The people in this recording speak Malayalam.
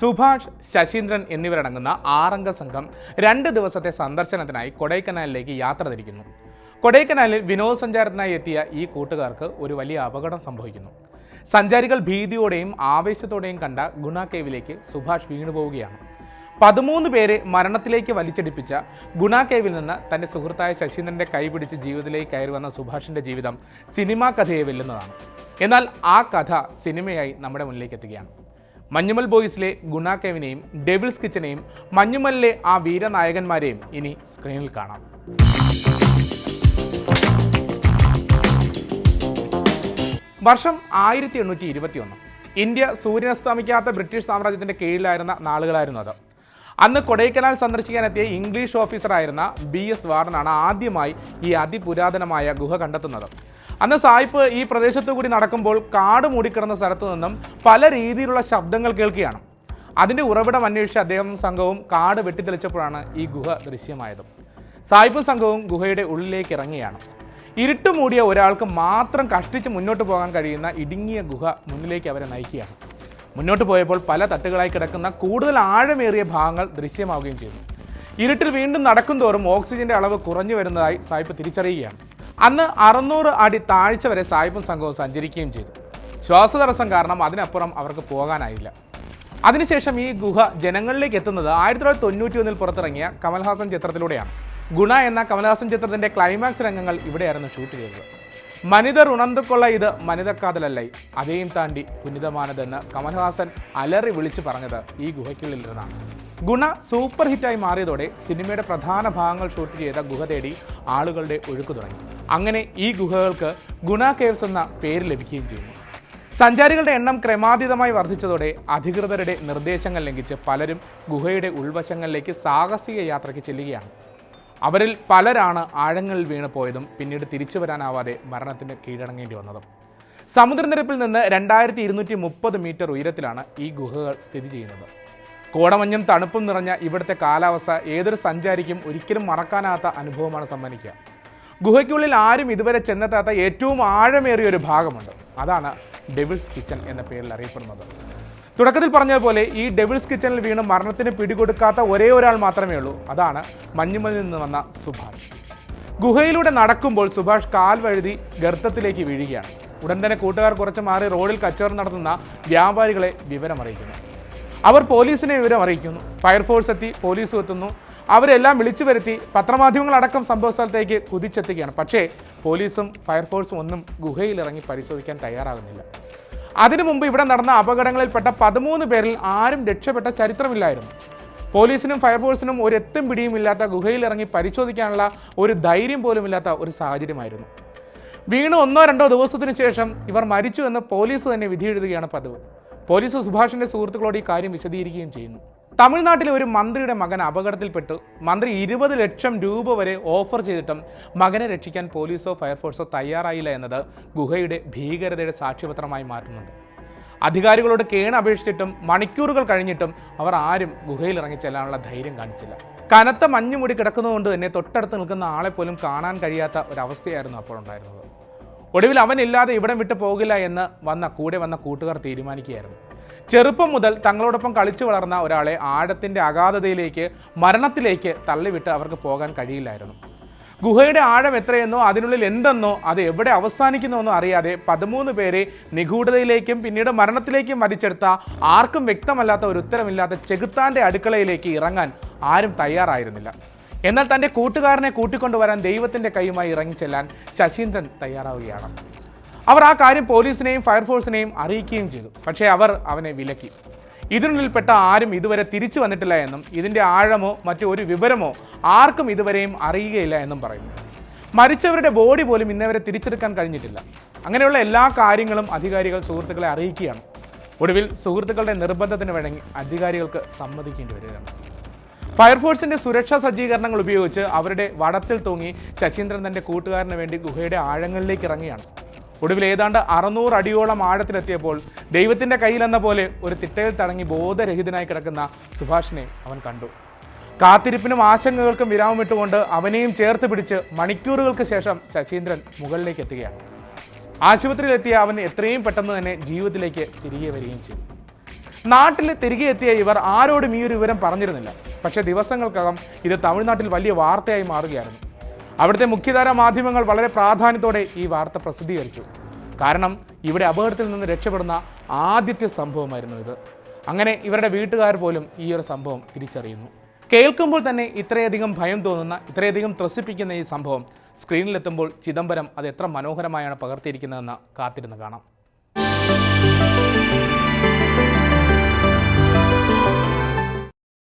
സുഭാഷ് ശശീന്ദ്രൻ എന്നിവരടങ്ങുന്ന ആറംഗ സംഘം രണ്ട് ദിവസത്തെ സന്ദർശനത്തിനായി കൊടൈക്കനാലിലേക്ക് യാത്ര തിരിക്കുന്നു. കൊടൈക്കനാലിൽ വിനോദസഞ്ചാരത്തിനായി എത്തിയ ഈ കൂട്ടുകാർക്ക് ഒരു വലിയ അപകടം സംഭവിക്കുന്നു. സഞ്ചാരികൾ ഭീതിയോടെയും ആവേശത്തോടെയും കണ്ട ഗുണ കേവിലേക്ക് സുഭാഷ് വീണുപോവുകയാണ് പതിമൂന്ന് പേരെ മരണത്തിലേക്ക് വലിച്ചടിപ്പിച്ച ഗുണ കേവിൽ നിന്ന് തന്റെ സുഹൃത്തായ ശശീന്ദ്രന്റെ കൈപിടിച്ച് ജീവിതത്തിലേക്ക് കയറി വന്ന സുഭാഷിന്റെ ജീവിതം സിനിമാ കഥയെ വെല്ലുന്നതാണ്. എന്നാൽ ആ കഥ സിനിമയായി നമ്മുടെ മുന്നിലേക്ക് എത്തുകയാണ്. മഞ്ഞുമൽ ബോയ്സിലെ ഗുണ കെവിനെയും ഡെവിൾസ് കിച്ചനെയും മഞ്ഞുമലിലെ ആ വീരനായകന്മാരെയും ഇനി സ്ക്രീനിൽ കാണാം. വർഷം ആയിരത്തി എണ്ണൂറ്റി ഇരുപത്തി ഒന്ന് ഇന്ത്യ സൂര്യനസ്തമിക്കാത്ത ബ്രിട്ടീഷ് സാമ്രാജ്യത്തിന്റെ കീഴിലായിരുന്ന നാളുകളായിരുന്നു അത്. അന്ന് കൊടൈക്കനാൽ സന്ദർശിക്കാനെത്തിയ ഇംഗ്ലീഷ് ഓഫീസറായിരുന്ന ബി എസ് വാർഡനാണ് ആദ്യമായി ഈ അതിപുരാതനമായ ഗുഹ കണ്ടെത്തുന്നത്. അന്ന് സായിപ്പ് ഈ പ്രദേശത്തു കൂടി നടക്കുമ്പോൾ കാട് മൂടിക്കിടന്ന സ്ഥലത്തു നിന്നും പല രീതിയിലുള്ള ശബ്ദങ്ങൾ കേൾക്കുകയാണ്. അതിന്റെ ഉറവിടം അന്വേഷിച്ച് അദ്ദേഹം സംഘവും കാട് വെട്ടിത്തെളിച്ചപ്പോഴാണ് ഈ ഗുഹ ദൃശ്യമായത്. സായിപ്പും സംഘവും ഗുഹയുടെ ഉള്ളിലേക്ക് ഇറങ്ങിയാണ് ഇരുട്ട് മൂടിയ ഒരാൾക്ക് മാത്രം കഷ്ടിച്ച് മുന്നോട്ട് പോകാൻ കഴിയുന്ന ഇടുങ്ങിയ ഗുഹ മുന്നിലേക്ക് അവരെ നയിക്കുകയാണ്. മുന്നോട്ട് പോയപ്പോൾ പല തട്ടുകളായി കിടക്കുന്ന കൂടുതൽ ആഴമേറിയ ഭാഗങ്ങൾ ദൃശ്യമാവുകയും ചെയ്തു. ഇരുട്ടിൽ വീണ്ടും നടക്കും തോറും ഓക്സിജന്റെ അളവ് കുറഞ്ഞു വരുന്നതായി സായിപ്പ് തിരിച്ചറിയുകയാണ്. അന്ന് അറുന്നൂറ് അടി താഴ്ച വരെ സായിപ്പും സംഘവും സഞ്ചരിക്കുകയും ചെയ്തു. ശ്വാസതടസ്സം കാരണം അതിനപ്പുറം അവർക്ക് പോകാനായില്ല. അതിനുശേഷം ഈ ഗുഹ ജനങ്ങളിലേക്ക് എത്തുന്നത് ആയിരത്തി തൊള്ളായിരത്തി തൊണ്ണൂറ്റി ഒന്നിൽ പുറത്തിറങ്ങിയ കമൽഹാസൻ ചിത്രത്തിലൂടെയാണ്. ഗുണ എന്ന കമൽഹാസൻ ചിത്രത്തിന്റെ ക്ലൈമാക്സ് രംഗങ്ങൾ ഇവിടെയായിരുന്നു ഷൂട്ട് ചെയ്തത്. മനിതർ ഉണർന്നുകൊള്ള ഇത് മനിതക്കാതലല്ലേ? അതേയും താണ്ടി പുനിതമാനതെന്ന് കമൽഹാസൻ അലറി വിളിച്ചു പറഞ്ഞത് ഈ ഗുഹയ്ക്കുള്ളിലിരുന്നാണ്. ഗുണ സൂപ്പർ ഹിറ്റായി മാറിയതോടെ സിനിമയുടെ പ്രധാന ഭാഗങ്ങൾ ഷൂട്ട് ചെയ്ത ഗുഹ തേടി ആളുകളുടെ ഒഴുക്ക് തുടങ്ങി. അങ്ങനെ ഈ ഗുഹകൾക്ക് ഗുണ കേവ്സ് എന്ന പേര് ലഭിക്കുകയും ചെയ്യുന്നു സഞ്ചാരികളുടെ എണ്ണം ക്രമാതീതമായി വർദ്ധിച്ചതോടെ അധികൃതരുടെ നിർദ്ദേശങ്ങൾ ലംഘിച്ച് പലരും ഗുഹയുടെ ഉൾവശങ്ങളിലേക്ക് സാഹസിക യാത്രയ്ക്ക് ചെല്ലുകയാണ്. അവരിൽ പലരാണ് ആഴങ്ങളിൽ വീണ് പോയതും പിന്നീട് തിരിച്ചു വരാനാവാതെ മരണത്തിന് കീഴടങ്ങേണ്ടി വന്നതും. സമുദ്രനിരപ്പിൽ നിന്ന് രണ്ടായിരത്തി ഇരുന്നൂറ്റി മുപ്പത് മീറ്റർ ഉയരത്തിലാണ് ഈ ഗുഹകൾ സ്ഥിതി ചെയ്യുന്നത്. കോടമഞ്ഞും തണുപ്പും നിറഞ്ഞ ഇവിടുത്തെ കാലാവസ്ഥ ഏതൊരു സഞ്ചാരിക്കും ഒരിക്കലും മറക്കാനാത്ത അനുഭവമാണ് സമ്മാനിക്കുക. ഗുഹയ്ക്കുള്ളിൽ ആരും ഇതുവരെ ചെന്നെത്താത്ത ഏറ്റവും ആഴമേറിയ ഒരു ഭാഗമുണ്ട്. അതാണ് ഡെവിൾസ് കിച്ചൺ എന്ന പേരിൽ അറിയപ്പെടുന്നത്. തുടക്കത്തിൽ പറഞ്ഞതുപോലെ ഈ ഡെവിൾസ് കിച്ചണിൽ വീണ് മരണത്തിന് പിടികൊടുക്കാത്ത ഒരേ ഒരാൾ മാത്രമേ ഉള്ളൂ. അതാണ് മഞ്ഞുമലിൽ നിന്ന് വന്ന സുഭാഷ്. ഗുഹയിലൂടെ നടക്കുമ്പോൾ സുഭാഷ് കാൽ വഴുതി ഗർത്തത്തിലേക്ക് വീഴുകയാണ്. ഉടൻ തന്നെ കൂട്ടുകാർ കുറച്ച് മാറി റോഡിൽ കച്ചവടം നടത്തുന്ന വ്യാപാരികളെ വിവരം അറിയിക്കുന്നു അവർ പോലീസിനെ വിവരം അറിയിക്കുന്നു. ഫയർഫോഴ്സ് എത്തി പോലീസും എത്തുന്നു. അവരെല്ലാം വിളിച്ചു വരുത്തി പത്രമാധ്യമങ്ങളടക്കം സംഭവ സ്ഥലത്തേക്ക് കുതിച്ചെത്തുകയാണ്. പക്ഷേ പോലീസും ഫയർഫോഴ്സും ഒന്നും ഗുഹയിലിറങ്ങി പരിശോധിക്കാൻ തയ്യാറാകുന്നില്ല. അതിനു മുമ്പ് ഇവിടെ നടന്ന അപകടങ്ങളിൽപ്പെട്ട പതിമൂന്ന് പേരിൽ ആരും രക്ഷപ്പെട്ട ചരിത്രമില്ലായിരുന്നു. പോലീസിനും ഫയർഫോഴ്സിനും ഒരു എത്തും പിടിയും ഇല്ലാത്ത ഗുഹയിൽ ഇറങ്ങി പരിശോധിക്കാനുള്ള ഒരു ധൈര്യം പോലും ഇല്ലാത്ത ഒരു സാഹചര്യമായിരുന്നു. വീണ് ഒന്നോ രണ്ടോ ദിവസത്തിനു ശേഷം ഇവർ മരിച്ചു എന്ന് പോലീസ് തന്നെ വിധിയെഴുതുകയാണ് പതിവ്. പോലീസ് സുഭാഷിന്റെ സുഹൃത്തുക്കളോട് ഈ കാര്യം വിശദീകരിക്കുകയും ചെയ്യുന്നു. തമിഴ്നാട്ടിലെ ഒരു മന്ത്രിയുടെ മകൻ അപകടത്തിൽപ്പെട്ടു. മന്ത്രി ഇരുപത് ലക്ഷം രൂപ വരെ ഓഫർ ചെയ്തിട്ടും മകനെ രക്ഷിക്കാൻ പോലീസോ ഫയർഫോഴ്സോ തയ്യാറായില്ല എന്നത് ഗുഹയുടെ ഭീകരതയുടെ സാക്ഷ്യപത്രമായി മാറ്റുന്നുണ്ട് അധികാരികളോട് കേണ അപേക്ഷിച്ചിട്ടും മണിക്കൂറുകൾ കഴിഞ്ഞിട്ടും അവർ ആരും ഗുഹയിൽ ഇറങ്ങി ചെല്ലാനുള്ള ധൈര്യം കാണിച്ചില്ല. കനത്ത മഞ്ഞുമൂടി കിടക്കുന്നതുകൊണ്ട് തന്നെ തൊട്ടടുത്ത് നിൽക്കുന്ന ആളെ പോലും കാണാൻ കഴിയാത്ത ഒരവസ്ഥയായിരുന്നു അപ്പോൾ ഉണ്ടായിരുന്നത്. ഒടുവിൽ അവനില്ലാതെ ഇവിടം വിട്ടു പോകില്ല എന്ന് വന്ന കൂടെ വന്ന കൂട്ടുകാർ തീരുമാനിക്കുകയായിരുന്നു. ചെറുപ്പം മുതൽ തങ്ങളോടൊപ്പം കളിച്ചു വളർന്ന ഒരാളെ ആഴത്തിന്റെ അഗാധതയിലേക്ക് മരണത്തിലേക്ക് തള്ളിവിട്ട് അവർക്ക് പോകാൻ കഴിയില്ലായിരുന്നു. ഗുഹയുടെ ആഴം എത്രയെന്നോ അതിനുള്ളിൽ എന്തെന്നോ അത് എവിടെ അവസാനിക്കുന്നുവെന്നോ അറിയാതെ പതിമൂന്ന് പേരെ നിഗൂഢതയിലേക്കും പിന്നീട് മരണത്തിലേക്കും വരിച്ചെടുത്ത ആർക്കും വ്യക്തമല്ലാത്ത ഒരു ഉത്തരമില്ലാത്ത ചെകുത്താന്റെ അടുക്കളയിലേക്ക് ഇറങ്ങാൻ ആരും തയ്യാറായിരുന്നില്ല. എന്നാൽ തന്റെ കൂട്ടുകാരനെ കൂട്ടിക്കൊണ്ടുവരാൻ ദൈവത്തിന്റെ കൈയുമായി ഇറങ്ങിച്ചെല്ലാൻ ശശീന്ദ്രൻ തയ്യാറാവുകയാണ്. അവർ ആ കാര്യം പോലീസിനെയും ഫയർഫോഴ്സിനെയും അറിയിക്കുകയും ചെയ്തു. പക്ഷേ അവർ അവനെ വിലക്കി. ഇതിനുള്ളിൽപ്പെട്ട ആരും ഇതുവരെ തിരിച്ചു വന്നിട്ടില്ല എന്നും ഇതിന്റെ ആഴമോ മറ്റു ഒരു വിവരമോ ആർക്കും ഇതുവരെയും അറിയുകയില്ല എന്നും പറയുന്നു. മരിച്ചവരുടെ ബോഡി പോലും ഇന്നവരെ തിരിച്ചെടുക്കാൻ കഴിഞ്ഞിട്ടില്ല. അങ്ങനെയുള്ള എല്ലാ കാര്യങ്ങളും അധികാരികൾ സുഹൃത്തുക്കളെ അറിയിക്കുകയാണ്. ഒടുവിൽ സുഹൃത്തുക്കളുടെ നിർബന്ധത്തിന് വഴങ്ങി അധികാരികൾക്ക് സമ്മതിക്കേണ്ടി വരികയാണ്. ഫയർഫോഴ്സിന്റെ സുരക്ഷാ സജ്ജീകരണങ്ങൾ ഉപയോഗിച്ച് അവരുടെ വടത്തിൽ തൂങ്ങി ശശീന്ദ്രൻ തന്റെ കൂട്ടുകാരന് വേണ്ടി ഗുഹയുടെ ആഴങ്ങളിലേക്ക് ഇറങ്ങിയാണ്. ഒടുവിൽ ഏതാണ്ട് അറുന്നൂറ് അടിയോളം ആഴത്തിലെത്തിയപ്പോൾ ദൈവത്തിന്റെ കയ്യിലെന്ന പോലെ ഒരു തിട്ടയിൽ തടങ്ങി ബോധരഹിതനായി കിടക്കുന്ന സുഭാഷിനെ അവൻ കണ്ടു. കാത്തിരിപ്പിനും ആശങ്കകൾക്കും വിരാമമിട്ടുകൊണ്ട് അവനെയും ചേർത്ത് പിടിച്ച് മണിക്കൂറുകൾക്ക് ശേഷം ശശീന്ദ്രൻ മുകളിലേക്ക് എത്തുകയാണ്. ആശുപത്രിയിലെത്തിയ അവൻ എത്രയും പെട്ടെന്ന് തന്നെ ജീവിതത്തിലേക്ക് തിരികെ വരികയും ചെയ്തു. നാട്ടിൽ തിരികെ എത്തിയ ഇവർ ആരോടും ഈ ഒരു വിവരം പറഞ്ഞിരുന്നില്ല. പക്ഷെ ദിവസങ്ങൾക്കകം ഇത് തമിഴ്നാട്ടിൽ വലിയ വാർത്തയായി മാറുകയായിരുന്നു. അവിടുത്തെ മുഖ്യധാര മാധ്യമങ്ങൾ വളരെ പ്രാധാന്യത്തോടെ ഈ വാർത്ത പ്രസിദ്ധീകരിച്ചു. കാരണം ഇവിടെ അപകടത്തിൽ നിന്ന് രക്ഷപ്പെടുന്ന ആദ്യത്തെ സംഭവമായിരുന്നു ഇത്. അങ്ങനെ ഇവരുടെ വീട്ടുകാർ പോലും ഈ ഒരു സംഭവം തിരിച്ചറിയുന്നു. കേൾക്കുമ്പോൾ തന്നെ ഇത്രയധികം ഭയം തോന്നുന്ന ഇത്രയധികം ത്രസിപ്പിക്കുന്ന ഈ സംഭവം സ്ക്രീനിലെത്തുമ്പോൾ ചിദംബരം അത് എത്ര മനോഹരമായാണ് പകർത്തിയിരിക്കുന്നതെന്ന് കാത്തിരുന്ന് കാണാം.